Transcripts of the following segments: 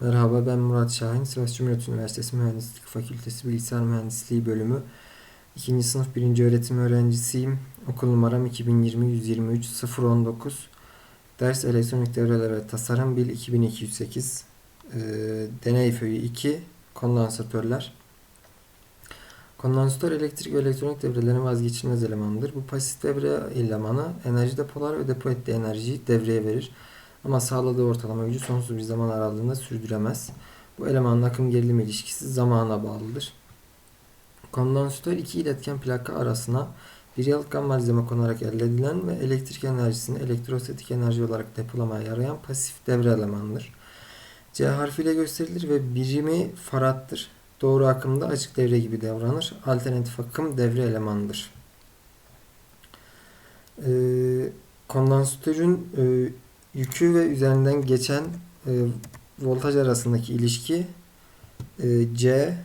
Merhaba ben Murat Şahin. Sivas Cumhuriyet Üniversitesi Mühendislik Fakültesi Bilgisayar Mühendisliği bölümü 2. sınıf 1. öğretim öğrencisiyim. Okul numaram 2020 123 019. Ders Elektronik Devreler ve Tasarım Bil 2208. Ee, deney föyü 2. Kondansatörler. Kondansatör elektrik ve elektronik devrelerin vazgeçilmez elemanıdır. Bu pasif devre elemanı enerji depolar ve depo ettiği enerjiyi devreye verir. Ama sağladığı ortalama gücü sonsuz bir zaman aralığında sürdüremez. Bu elemanın akım gerilim ilişkisi zamana bağlıdır. Kondansatör iki iletken plaka arasına bir yalıtkan malzeme konarak elde edilen ve elektrik enerjisini elektrostatik enerji olarak depolamaya yarayan pasif devre elemanıdır. C harfiyle gösterilir ve birimi farattır. Doğru akımda açık devre gibi davranır. Alternatif akım devre elemanıdır. Ee, kondansatörün e, yükü ve üzerinden geçen e, voltaj arasındaki ilişki e, C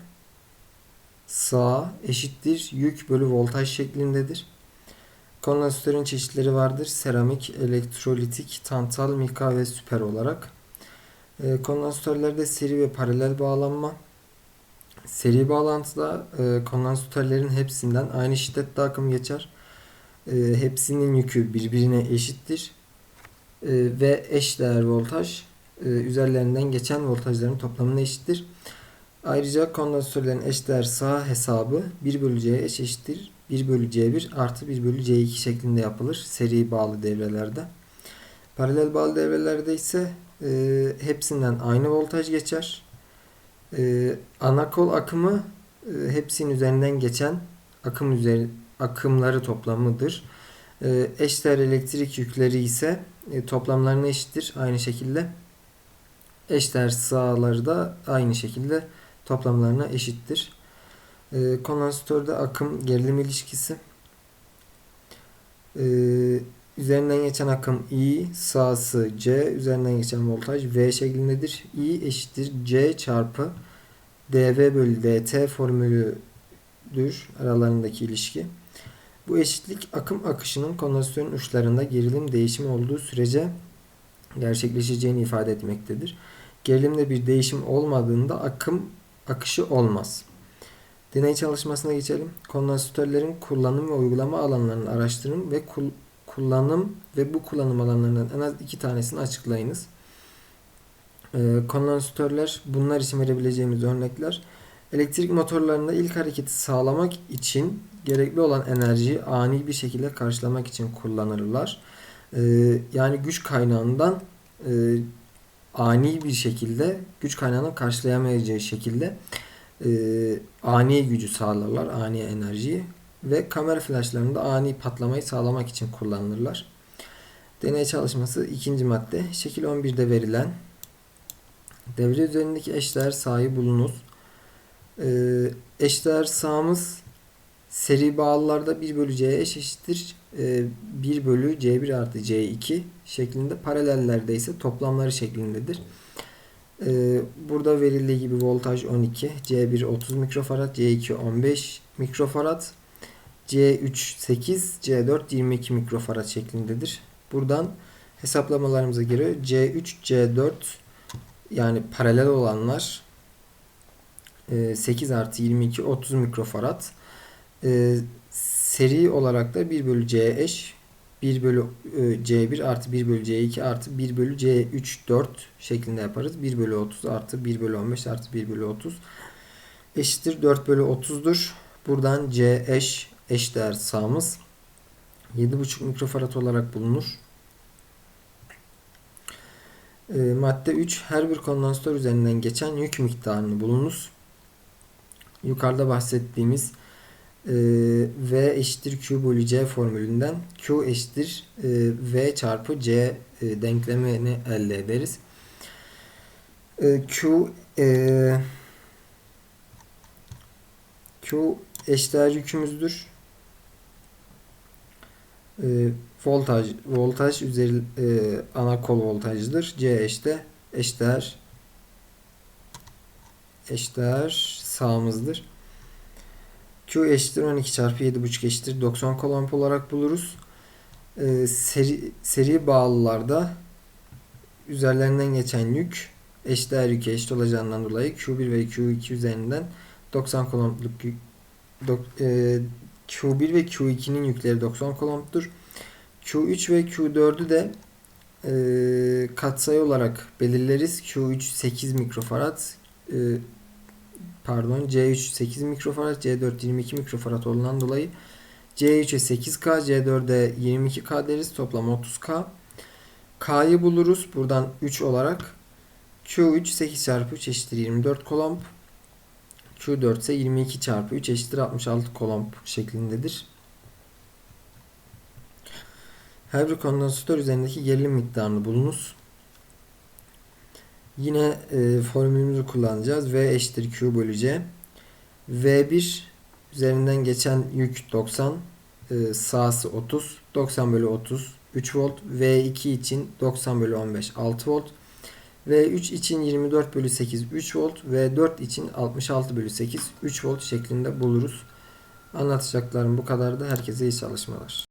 sağ eşittir yük bölü voltaj şeklindedir. Kondansatörün çeşitleri vardır. Seramik, elektrolitik, tantal, mika ve süper olarak. E, kondansatörlerde seri ve paralel bağlanma. Seri bağlantıda e, kondansatörlerin hepsinden aynı şiddette akım geçer. E, hepsinin yükü birbirine eşittir. E, ve eşdeğer voltaj e, üzerlerinden geçen voltajların toplamına eşittir. Ayrıca kondansatörlerin eşdeğer sağ hesabı 1 bölü C eş eşittir 1 bölü C1 artı 1 bölü C2 şeklinde yapılır seri bağlı devrelerde. Paralel bağlı devrelerde ise e, hepsinden aynı voltaj geçer. E, ana kol akımı e, hepsinin üzerinden geçen akım üzeri, akımları toplamıdır. E, eşdeğer elektrik yükleri ise e, toplamlarına eşittir aynı şekilde. Eşdeğer sağları da aynı şekilde toplamlarına eşittir. E, kondansatörde akım gerilim ilişkisi. E, üzerinden geçen akım I, sağsı C, üzerinden geçen voltaj V şeklindedir. I eşittir C çarpı dV bölü dt formülüdür aralarındaki ilişki. Bu eşitlik akım akışının kondansatörün uçlarında gerilim değişimi olduğu sürece gerçekleşeceğini ifade etmektedir. Gerilimde bir değişim olmadığında akım akışı olmaz. Deney çalışmasına geçelim. Kondansatörlerin kullanım ve uygulama alanlarını araştırın ve kul kullanım ve bu kullanım alanlarından en az iki tanesini açıklayınız. Ee, kondansatörler bunlar için verebileceğimiz örnekler. Elektrik motorlarında ilk hareketi sağlamak için gerekli olan enerjiyi ani bir şekilde karşılamak için kullanırlar. Ee, yani güç kaynağından e, ani bir şekilde güç kaynağının karşılayamayacağı şekilde e, ani gücü sağlarlar, ani enerjiyi ve kamera flaşlarında ani patlamayı sağlamak için kullanılırlar. Deney çalışması ikinci madde. Şekil 11'de verilen devre üzerindeki eşdeğer sahi bulunuz. Ee, eşdeğer sağımız seri bağlılarda 1 bölü C eş eşittir. Ee, 1 bölü C1 artı C2 şeklinde. Paralellerde ise toplamları şeklindedir. Ee, burada verildiği gibi voltaj 12, C1 30 mikrofarad, C2 15 mikrofarad, C3 8, C4 22 mikrofarad şeklindedir. Buradan hesaplamalarımıza göre C3, C4 yani paralel olanlar 8 artı 22 30 mikrofarad. Seri olarak da 1 bölü C eş 1 bölü C1 artı 1 bölü C2 artı 1 bölü C3 4 şeklinde yaparız. 1 bölü 30 artı 1 bölü 15 artı 1 bölü 30 eşittir 4 bölü 30'dur. Buradan C eş eş değer sağımız 7,5 mikrofarad olarak bulunur. E, madde 3. Her bir kondansatör üzerinden geçen yük miktarını bulunuz. Yukarıda bahsettiğimiz e, V eşittir Q bölü C formülünden Q eşittir e, V çarpı C e, denklemini elde ederiz. Q Q eşdeğer yükümüzdür. Voltaj voltaj üzeri ana kol voltajıdır. C eşte eşdeğer eşdeğer sağımızdır. Q eşittir 12 çarpı 7,5 eşittir 90 kol amp olarak buluruz. E, seri, seri bağlılarda üzerlerinden geçen yük eşdeğer yüke eşit olacağından dolayı Q1 ve Q2 üzerinden 90 kulombluk yük, dok- e, Q1 ve Q2'nin yükleri 90 kulomбdur. Q3 ve Q4'ü de e, katsayı olarak belirleriz. Q3 8 mikrofarad, e, pardon C3 8 mikrofarad, C4 22 mikrofarad olduğundan dolayı C3'e 8K, C4'e 22K deriz. Toplam 30K. K'yı buluruz. Buradan 3 olarak. Q3 8 çarpı 3 eşittir 24 kolomb. Q4 ise 22 çarpı 3 eşittir 66 kolomb şeklindedir. Her bir kondansatör üzerindeki gerilim miktarını bulunuz. Yine e, formülümüzü kullanacağız. V eşittir Q bölü C. V1 üzerinden geçen yük 90. E, sağsı 30. 90 bölü 30 3 volt. V2 için 90 bölü 15 6 volt. V3 için 24 bölü 8 3 volt. V4 için 66 bölü 8 3 volt şeklinde buluruz. Anlatacaklarım bu kadardı. Herkese iyi çalışmalar.